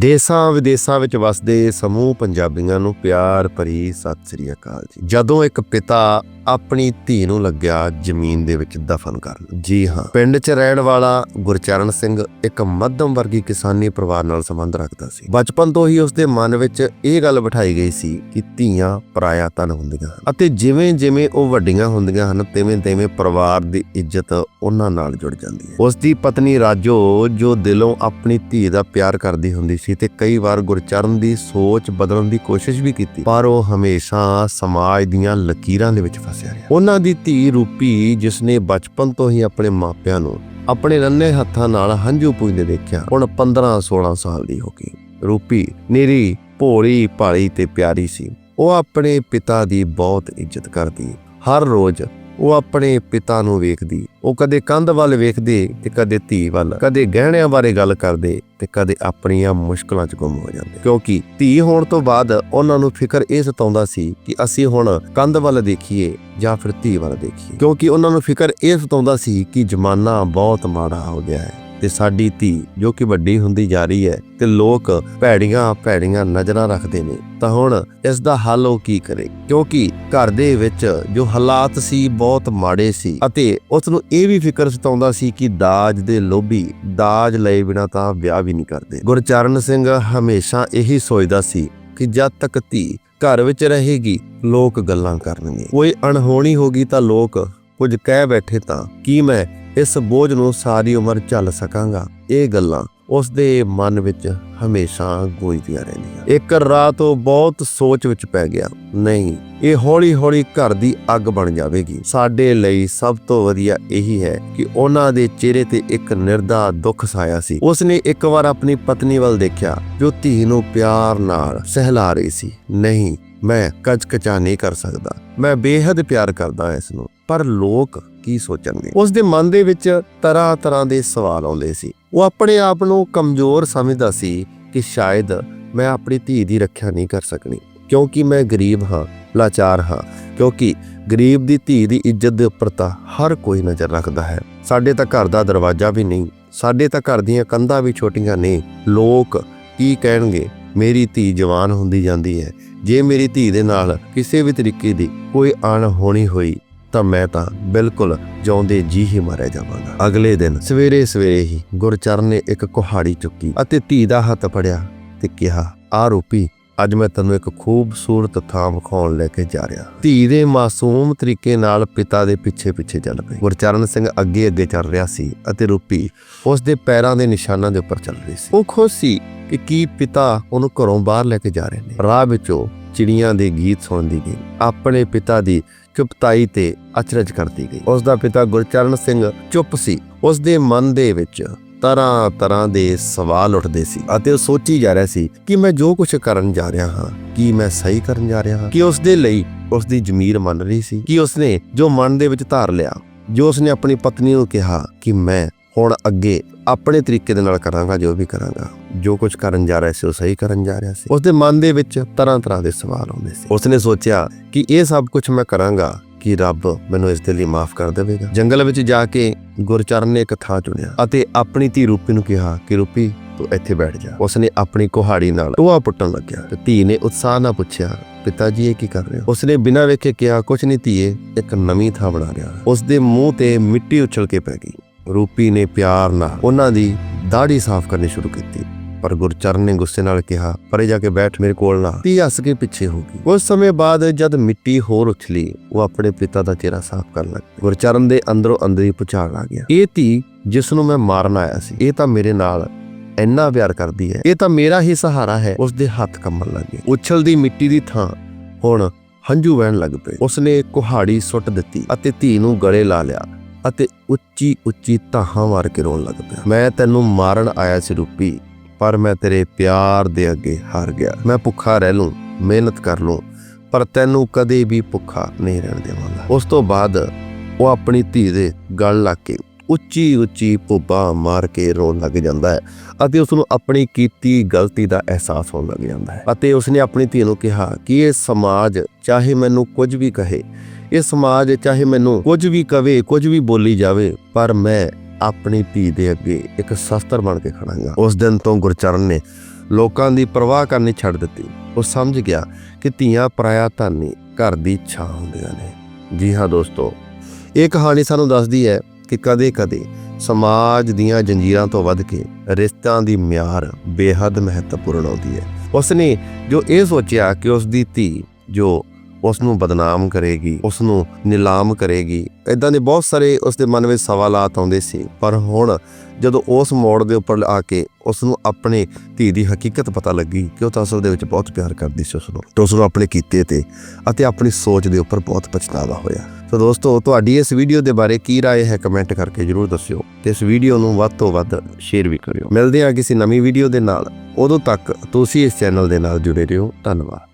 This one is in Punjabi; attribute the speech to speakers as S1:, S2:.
S1: ਦੇਸਾਂ ਵਿਦੇਸਾਂ ਵਿੱਚ ਵਸਦੇ ਸਮੂਹ ਪੰਜਾਬੀਆਂ ਨੂੰ ਪਿਆਰ ਭਰੀ ਸਤਿ ਸ੍ਰੀ ਅਕਾਲ ਜੀ। ਜਦੋਂ ਇੱਕ ਪਿਤਾ ਆਪਣੀ ਧੀ ਨੂੰ ਲੱਗਿਆ ਜ਼ਮੀਨ ਦੇ ਵਿੱਚ ਦਫਨ ਕਰਨ, ਜੀ ਹਾਂ, ਪਿੰਡ 'ਚ ਰਹਿਣ ਵਾਲਾ ਗੁਰਚਰਨ ਸਿੰਘ ਇੱਕ ਮੱਧਮ ਵਰਗੀ ਕਿਸਾਨੀ ਪਰਿਵਾਰ ਨਾਲ ਸੰਬੰਧ ਰੱਖਦਾ ਸੀ। ਬਚਪਨ ਤੋਂ ਹੀ ਉਸਦੇ ਮਨ ਵਿੱਚ ਇਹ ਗੱਲ ਬਿਠਾਈ ਗਈ ਸੀ ਕਿ ਧੀਆਂ ਪਰਾਇਆ ਤਨ ਹੁੰਦੀਆਂ ਹਨ ਅਤੇ ਜਿਵੇਂ ਜਿਵੇਂ ਉਹ ਵੱਡੀਆਂ ਹੁੰਦੀਆਂ ਹਨ ਤਿਵੇਂ ਤਿਵੇਂ ਪਰਿਵਾਰ ਦੀ ਇੱਜ਼ਤ ਉਹਨਾਂ ਨਾਲ ਜੁੜ ਜਾਂਦੀ ਹੈ। ਉਸ ਦੀ ਪਤਨੀ ਰਾਜੋ ਜੋ ਦਿਲੋਂ ਆਪਣੀ ਧੀ ਦਾ ਪਿਆਰ ਕਰਦੀ ਹੁੰਦੀ ਸੀ ਤੇ ਕਈ ਵਾਰ ਗੁਰਚਰਨ ਦੀ ਸੋਚ ਬਦਲਣ ਦੀ ਕੋਸ਼ਿਸ਼ ਵੀ ਕੀਤੀ। ਪਰ ਉਹ ਹਮੇਸ਼ਾ ਸਮਾਜ ਦੀਆਂ ਲਕੀਰਾਂ ਦੇ ਵਿੱਚ ਫਸਿਆ ਰਿਹਾ। ਉਹਨਾਂ ਦੀ ਧੀ ਰੂਪੀ ਜਿਸ ਨੇ ਬਚਪਨ ਤੋਂ ਹੀ ਆਪਣੇ ਮਾਪਿਆਂ ਨੂੰ ਆਪਣੇ ਰੰਨੇ ਹੱਥਾਂ ਨਾਲ ਹੰਝੂ ਪੂੰਝਦੇ ਦੇਖਿਆ, ਹੁਣ 15 16 ਸਾਲ ਦੀ ਹੋ ਗਈ। ਰੂਪੀ, ਨੀਰੀ ਭੋਲੀ ਭਾਲੀ ਤੇ ਪਿਆਰੀ ਸੀ। ਉਹ ਆਪਣੇ ਪਿਤਾ ਦੀ ਬਹੁਤ ਇੱਜ਼ਤ ਕਰਦੀ। ਹਰ ਰੋਜ਼ ਉਹ ਆਪਣੇ ਪਿਤਾ ਨੂੰ ਵੇਖਦੀ। ਉਹ ਕਦੇ ਕੰਧ ਵੱਲ ਵੇਖਦੇ ਤੇ ਕਦੇ ਧੀ ਵੱਲ। ਕਦੇ ਗਹਿਣਿਆਂ ਬਾਰੇ ਗੱਲ ਕਰਦੇ ਤੇ ਕਦੇ ਆਪਣੀਆਂ ਮੁਸ਼ਕਲਾਂ 'ਚ ਗੁੰਮ ਹੋ ਜਾਂਦੇ। ਕਿਉਂਕਿ ਧੀ ਹੋਣ ਤੋਂ ਬਾਅਦ ਉਹਨਾਂ ਨੂੰ ਫਿਕਰ ਇਹ ਸਤਾਉਂਦਾ ਸੀ ਕਿ ਅਸੀਂ ਹੁਣ ਕੰਧ ਵੱਲ ਦੇਖੀਏ ਜਾਂ ਫਿਰ ਧੀ ਵੱਲ ਦੇਖੀਏ। ਕਿਉਂਕਿ ਉਹਨਾਂ ਨੂੰ ਫਿਕਰ ਇਹ ਸਤਾਉਂਦਾ ਸੀ ਕਿ ਜ਼ਮਾਨਾ ਬਹੁਤ ਮਾੜਾ ਹੋ ਗਿਆ ਹੈ। ਤੇ ਸਾਡੀ ਧੀ, ਜੋ ਕਿ ਵੱਡੀ ਹੁੰਦੀ ਜਾ ਰਹੀ ਹੈ ਤੇ ਲੋਕ ਭੈੜੀਆਂ ਭੈੜੀਆਂ ਨਜ਼ਰਾਂ ਰੱਖਦੇ ਨੇ, ਤਾਂ ਹੁਣ ਇਸ ਦਾ ਹੱਲ ਉਹ ਕੀ ਕਰੇ? ਕਿਉਂਕਿ ਘਰ ਦੇ ਵਿੱਚ ਜੋ ਹਾਲਾਤ ਸੀ ਬਹੁਤ ਮਾੜੇ ਸੀ ਅਤੇ ਉਸ ਨੂੰ ਇਹ ਵੀ ਫਿਕਰ ਸਤਾਉਂਦਾ ਸੀ ਕਿ ਦਾਜ ਦੇ ਲੋਭੀ ਦਾਜ ਲਏ ਬਿਨਾ ਤਾਂ ਵਿਆਹ ਵੀ ਨਹੀਂ ਕਰਦੇ। ਗੁਰਚਰਨ ਸਿੰਘ ਹਮੇਸ਼ਾ ਇਹੀ ਸੋਚਦਾ ਸੀ ਕਿ ਜਦ ਤੱਕ ਧੀ ਘਰ ਵਿੱਚ ਰਹੇਗੀ, ਲੋਕ ਗੱਲਾਂ ਕਰਨਗੇ। ਕੋਈ ਅਣਹੋਣੀ ਹੋਗੀ ਤਾਂ ਲੋਕ ਕੁਝ ਕਹਿ ਬੈਠੇ ਤਾਂ, ਕੀ ਮੈਂ ਇਸ ਬੋਝ ਨੂੰ ਸਾਰੀ ਉਮਰ ਝੱਲ ਸਕਾਂਗਾ। ਇਹ ਗੱਲਾਂ ਉਸ ਦੇ ਮਨ ਵਿੱਚ ਹਮੇਸ਼ਾ ਗੂੰਜਦੀਆਂ ਰਹਿੰਦੀਆਂ। ਇੱਕ ਰਾਤ ਉਹ ਬਹੁਤ ਸੋਚ ਵਿੱਚ ਪੈ ਗਿਆ, ਨਹੀਂ, ਇਹ ਹੌਲੀ-ਹੌਲੀ ਘਰ ਦੀ ਅੱਗ ਬਣ ਜਾਵੇਗੀ। ਸਾਡੇ ਲਈ ਸਭ ਤੋਂ ਵਧੀਆ ਇਹੀ ਹੈ ਕਿ ਉਹਨਾਂ ਦੇ ਚਿਹਰੇ ਤੇ ਇੱਕ ਨਿਰਦਾ ਦੁੱਖ ਸਾਇਆ ਸੀ। ਉਸਨੇ ਇੱਕ ਵਾਰ ਆਪਣੀ ਪਤਨੀ ਵੱਲ ਦੇਖਿਆ, ਜੋ ਧੀ ਨੂੰ ਪਿਆਰ ਨਾਲ ਸਹਿਲਾ ਰਹੀ ਸੀ। ਨਹੀਂ, ਮੈਂ ਕਚਕਚਾ ਨਹੀਂ ਕਰ ਸਕਦਾ। ਮੈਂ ਬੇਹੱਦ ਪਿਆਰ ਕਰਦਾ ਇਸ ਨੂੰ। ਪਰ ਲੋਕ ਕੀ ਸੋਚਣਗੇ? ਉਸ ਦੇ ਮਨ ਦੇ ਵਿੱਚ ਤਰ੍ਹਾਂ ਤਰ੍ਹਾਂ ਦੇ ਸਵਾਲ ਆਉਂਦੇ ਸੀ। ਉਹ ਆਪਣੇ ਆਪ ਨੂੰ ਕਮਜ਼ੋਰ ਸਮਝਦਾ ਸੀ ਕਿ ਸ਼ਾਇਦ ਮੈਂ ਆਪਣੀ ਧੀ ਦੀ ਰੱਖਿਆ ਨਹੀਂ ਕਰ ਸਕਣੀ। ਕਿਉਂਕਿ ਮੈਂ ਗਰੀਬ ਹਾਂ, ਲਾਚਾਰ ਹਾਂ, ਕਿਉਂਕਿ ਗਰੀਬ ਦੀ ਧੀ ਦੀ ਇੱਜ਼ਤ ਦੇ ਉੱਪਰ ਤਾਂ ਹਰ ਕੋਈ ਨਜ਼ਰ ਰੱਖਦਾ ਹੈ। ਸਾਡੇ ਤਾਂ ਘਰ ਦਾ ਦਰਵਾਜ਼ਾ ਵੀ ਨਹੀਂ, ਸਾਡੇ ਤਾਂ ਘਰ ਦੀਆਂ ਕੰਧਾਂ ਵੀ ਛੋਟੀਆਂ ਨੇ। ਲੋਕ ਕੀ ਕਹਿਣਗੇ? ਮੇਰੀ ਧੀ ਜਵਾਨ ਹੁੰਦੀ ਜਾਂਦੀ ਹੈ। ਜੇ ਮੇਰੀ ਧੀ ਦੇ ਨਾਲ ਕਿਸੇ ਵੀ ਤਰੀਕੇ ਦੀ ਕੋਈ ਅਣਹੋਣੀ ਹੋਈ ਤਾਂ ਮੈਂ ਤਾਂ ਬਿਲਕੁਲ ਜਿਉਂਦੇ ਜੀ ਹੀ ਮਾਰਿਆ ਜਾਵਾਂਗਾ। ਅਗਲੇ ਦਿਨ ਸਵੇਰੇ ਸਵੇਰੇ ਹੀ ਗੁਰਚਰਨ ਨੇ ਇੱਕ ਕੁਹਾੜੀ ਚੁੱਕੀ ਅਤੇ ਧੀ ਦਾ ਹੱਥ ਫੜਿਆ ਤੇ ਕਿਹਾ, ਆ ਰੂਪੀ, ਅੱਜ ਮੈਂ ਤੈਨੂੰ ਇੱਕ ਖੂਬਸੂਰਤ ਥਾਂ ਵਿਖਾਉਣ ਲੈ ਕੇ ਜਾ ਰਿਹਾ। ਧੀ ਦੇ ਮਾਸੂਮ ਤਰੀਕੇ ਨਾਲ ਪਿਤਾ ਦੇ ਪਿੱਛੇ ਪਿੱਛੇ ਚੱਲ ਪਈ। ਗੁਰਚਰਨ ਸਿੰਘ ਅੱਗੇ ਅੱਗੇ ਚੱਲ ਰਿਹਾ ਸੀ ਅਤੇ ਰੂਪੀ ਉਸ ਦੇ ਪੈਰਾਂ ਦੇ ਨਿਸ਼ਾਨਾਂ ਦੇ ਉੱਪਰ ਚੱਲ ਰਹੀ ਸੀ। ਉਹ ਖੁਸ਼ ਸੀ ਕਿ ਕੀ ਪਿਤਾ ਉਹਨੂੰ ਘਰੋਂ ਬਾਹਰ ਲੈ ਕੇ ਜਾ ਰਹੇ ਨੇ। ਰਾਹ ਵਿੱਚੋਂ ਚਿੜੀਆਂ ਦੇ ਗੀਤ ਸੁਣਦੀ ਗਈ, ਆਪਣੇ ਪਿਤਾ ਦੀ ਚੁਪਤਾਈ ਤੇ ਅਚਰਜ ਕਰਦੀ ਗਈ। ਉਸ ਦਾ ਪਿਤਾ ਗੁਰਚਰਨ ਸਿੰਘ ਚੁੱਪ ਸੀ। ਉਸ ਦੇ ਮਨ ਦੇ ਵਿੱਚ ਤਰ੍ਹਾਂ ਤਰ੍ਹਾਂ ਦੇ ਸਵਾਲ ਉੱਠਦੇ ਸੀ ਅਤੇ ਉਹ ਸੋਚੀ ਜਾ ਰਿਹਾ ਸੀ ਕਿ ਮੈਂ ਜੋ ਕੁਝ ਕਰਨ ਜਾ ਰਿਹਾ ਹਾਂ, ਕੀ ਮੈਂ ਸਹੀ ਕਰਨ ਜਾ ਰਿਹਾ ਹਾਂ? ਕਿ ਉਸ ਦੇ ਲਈ ਉਸ ਦੀ ਜ਼ਮੀਰ ਮੰਨ ਰਹੀ ਸੀ? ਕਿ ਉਸਨੇ ਜੋ ਮਨ ਦੇ ਵਿੱਚ ਧਾਰ ਲਿਆ, ਜੋ ਉਸਨੇ ਆਪਣੀ ਪਤਨੀ ਨੂੰ ਕਿਹਾ ਕਿ ਮੈਂ ਹੁਣ ਅੱਗੇ ਆਪਣੇ ਤਰੀਕੇ ਦੇ ਨਾਲ ਕਰਾਂਗਾ, ਜੋ ਵੀ ਕਰਾਂਗਾ। ਜੋ ਕੁਝ ਕਰਨ ਜਾ ਰਿਹਾ ਸੀ, ਉਹ ਸਹੀ ਕਰਨ ਜਾ ਰਿਹਾ ਸੀ। ਉਸਦੇ ਮਨ ਦੇ ਵਿੱਚ ਤਰ੍ਹਾਂ ਤਰ੍ਹਾਂ ਦੇ ਸਵਾਲ ਆਉਂਦੇ ਸੀ। ਉਸਨੇ ਸੋਚਿਆ ਕਿ ਇਹ ਸਭ ਕੁਝ ਮੈਂ ਕਰਾਂਗਾ ਕਿ ਰੱਬ ਮੈਨੂੰ ਇਸ ਦੇ ਲਈ ਮਾਫ ਕਰ ਦੇਵੇਗਾ। ਜੰਗਲ ਵਿੱਚ ਜਾ ਕੇ ਗੁਰਚਰਨ ਨੇ ਇੱਕ ਥਾਂ ਚੁਣਿਆ ਅਤੇ ਆਪਣੀ ਧੀ ਰੂਪੀ ਨੂੰ ਕਿਹਾ ਕਿ, ਰੂਪੀ, ਤੂੰ ਇੱਥੇ ਬੈਠ ਜਾ। ਉਸਨੇ ਆਪਣੀ ਕੁਹਾੜੀ ਨਾਲ ਟੋਆ ਪੁੱਟਣ ਲੱਗਿਆ। ਤੇ ਧੀ ਨੇ ਉਤਸ਼ਾਹ ਨਾਲ ਪੁੱਛਿਆ, ਪਿਤਾ ਜੀ, ਇਹ ਕੀ ਕਰ ਰਹੇ ਹੋ? ਉਸਨੇ ਬਿਨਾਂ ਵੇਖੇ ਕਿਹਾ ਕੁਝ ਨਹੀਂ ਧੀਏ, ਇੱਕ ਨਵੀਂ ਥਾਂ ਬਣਾ ਰਿਹਾ। ਉਸਦੇ ਮੂੰਹ ਤੇ ਮਿੱਟੀ ਉਛਲ ਕੇ ਪੈ ਗਈ। ਰੂਪੀ ਨੇ ਪਿਆਰ ਨਾਲ ਉਹਨਾਂ ਦੀ ਦਾੜੀ ਸਾਫ਼ ਕਰਨੀ ਸ਼ੁਰੂ ਕੀਤੀ। ਪਰ ਗੁਰਚਰਨ ਨੇ ਗੁੱਸੇ ਨਾਲ ਕਿਹਾ, ਪਰੇ ਜਾ ਕੇ ਬੈਠ, ਮੇਰੇ ਕੋਲ ਨਾ ਧੀ ਹੱਸ ਕੇ ਪਿੱਛੇ ਹੋ ਗਈ। ਕੁਝ ਸਮੇਂ ਬਾਅਦ ਜਦ ਮਿੱਟੀ ਹੋਰ ਉਛਲੀ, ਉਹ ਆਪਣੇ ਪਿਤਾ ਦਾ ਚਿਹਰਾ ਸਾਫ਼ ਕਰਨ ਲੱਗ ਪਈ। ਗੁਰਚਰਨ ਦੇ ਅੰਦਰੋਂ ਅੰਦਰੀ ਪੁਚਾਲ ਆ ਗਿਆ, ਇਹ ਧੀ ਜਿਸ ਨੂੰ ਮੈਂ ਮਾਰਨ ਆਇਆ ਸੀ, ਇਹ ਤਾਂ ਮੇਰੇ ਨਾਲ ਇੰਨਾ ਪਿਆਰ ਕਰਦੀ ਹੈ। ਇਹ ਤਾਂ ਮੇਰਾ ਹੀ ਸਹਾਰਾ ਹੈ। ਉਸ ਦੇ ਹੱਥ ਕੰਮਣ ਲੱਗੇ ਉਛਲਦੀ ਮਿੱਟੀ ਦੀ ਥਾਂ ਹੁਣ ਹੰਝੂ ਵਹਿਣ ਲੱਗ ਪਏ। ਉਸਨੇ ਕੁਹਾੜੀ ਸੁੱਟ ਦਿੱਤੀ ਅਤੇ ਧੀ ਨੂੰ ਗਲੇ ਲਾ ਲਿਆ। ਅਤੇ ਉੱਚੀ ਉੱਚੀ ਤਾਹਾਂ ਮਾਰ ਕੇ ਰੋਣ ਲੱਗ ਪਿਆ। ਮੈਂ ਤੈਨੂੰ ਮਾਰਨ ਆਇਆ ਸੀ ਰੂਪੀ, ਪਰ ਮੈਂ ਤੇਰੇ ਪਿਆਰ ਦੇ ਅੱਗੇ ਹਾਰ ਗਿਆ। ਮੈਂ ਭੁੱਖਾ ਰਹਿ ਲੂੰ, ਮਿਹਨਤ ਕਰ ਲੂੰ, ਪਰ ਤੈਨੂੰ ਕਦੇ ਵੀ ਭੁੱਖਾ ਨਹੀਂ ਰਹਿਣ ਦੇਵਾਂਗਾ। ਉਸ ਤੋਂ ਬਾਅਦ ਉਹ ਆਪਣੀ ਧੀ ਦੇ ਗਲ ਲਾ ਕੇ ਉੱਚੀ ਉੱਚੀ ਪੁੱਬਾ ਮਾਰ ਕੇ ਰੋਣ ਲੱਗ ਜਾਂਦਾ ਹੈ ਅਤੇ ਉਸ ਨੂੰ ਆਪਣੀ ਕੀਤੀ ਗਲਤੀ ਦਾ ਅਹਿਸਾਸ ਹੋਣ ਲੱਗ ਜਾਂਦਾ ਹੈ ਅਤੇ ਉਸਨੇ ਆਪਣੀ ਧੀ ਨੂੰ ਕਿਹਾ ਕਿ ਇਹ ਸਮਾਜ ਚਾਹੇ ਮੈਨੂੰ ਕੁਝ ਵੀ ਕਹੇ, ਇਹ ਸਮਾਜ ਚਾਹੇ ਮੈਨੂੰ ਕੁਝ ਵੀ ਕਵੇ, ਕੁਝ ਵੀ ਬੋਲੀ ਜਾਵੇ, ਪਰ ਮੈਂ ਆਪਣੀ ਧੀ ਦੇ ਅੱਗੇ ਇੱਕ ਸ਼ਸਤਰ ਬਣ ਕੇ ਖੜਾਂਗਾ। ਉਸ ਦਿਨ ਤੋਂ ਗੁਰਚਰਨ ਨੇ ਲੋਕਾਂ ਦੀ ਪਰਵਾਹ ਕਰਨੀ ਛੱਡ ਦਿੱਤੀ। ਉਹ ਸਮਝ ਗਿਆ ਕਿ ਧੀਆਂ ਪਰਾਇਆ ਧਨ ਘਰ ਦੀ ਛਾਂ ਹੁੰਦੀਆਂ ਨੇ। ਜੀ ਹਾਂ ਦੋਸਤੋ, ਇਹ ਕਹਾਣੀ ਸਾਨੂੰ ਦੱਸਦੀ ਹੈ ਕਿ ਕਦੇ-ਕਦੇ ਸਮਾਜ ਦੀਆਂ ਜੰਜੀਰਾਂ ਤੋਂ ਵੱਧ ਕੇ ਰਿਸ਼ਤਿਆਂ ਦੀ ਮਿਆਰ ਬੇਹੱਦ ਮਹੱਤਵਪੂਰਨ ਹੁੰਦੀ ਹੈ। ਉਸਨੇ ਜੋ ਇਹ ਸੋਚਿਆ ਕਿ ਉਸ ਦੀ ਧੀ ਜੋ ਉਸ ਨੂੰ ਬਦਨਾਮ ਕਰੇਗੀ ਉਸ ਨੂੰ ਨਿਲਾਮ ਕਰੇਗੀ ਇਦਾਂ ਦੇ ਬਹੁਤ ਸਾਰੇ ਉਸ ਦੇ ਮਨ ਵਿੱਚ ਸਵਾਲਾਤ ਆਉਂਦੇ ਸੀ। ਪਰ ਹੁਣ ਜਦੋਂ ਉਸ ਮੋੜ ਦੇ ਉੱਪਰ ਆ ਕੇ ਉਸ ਨੂੰ ਆਪਣੇ ਧੀ ਦੀ ਹਕੀਕਤ ਪਤਾ ਲੱਗੀ ਕਿ ਉਹ ਤਾਂ ਅਸਲ ਦੇ ਵਿੱਚ ਬਹੁਤ ਪਿਆਰ ਕਰਦੀ ਸੀ ਉਸ ਨੂੰ ਤੇ ਉਸ ਨੂੰ ਆਪਣੇ ਕੀਤੇ ਤੇ ਅਤੇ ਆਪਣੀ ਸੋਚ ਦੇ ਉੱਪਰ ਬਹੁਤ ਪਛਤਾਵਾ ਹੋਇਆ। ਤਾਂ ਦੋਸਤੋ ਤੁਹਾਡੀ ਇਸ ਵੀਡੀਓ ਦੇ ਬਾਰੇ ਕੀ رائے ਹੈ ਕਮੈਂਟ ਕਰਕੇ ਜਰੂਰ ਦੱਸਿਓ ਤੇ ਇਸ ਵੀਡੀਓ ਨੂੰ ਵੱਧ ਤੋਂ ਵੱਧ ਸ਼ੇਅਰ ਵੀ ਕਰਿਓ ਮਿਲਦੇ ਹਾਂ ਕਿਸੇ ਨਵੀਂ ਵੀਡੀਓ ਦੇ ਨਾਲ ਉਦੋਂ ਤੱਕ ਤੁਸੀਂ ਇਸ ਚੈਨਲ ਦੇ ਨਾਲ ਜੁੜੇ ਰਹੋ ਧੰਨਵਾਦ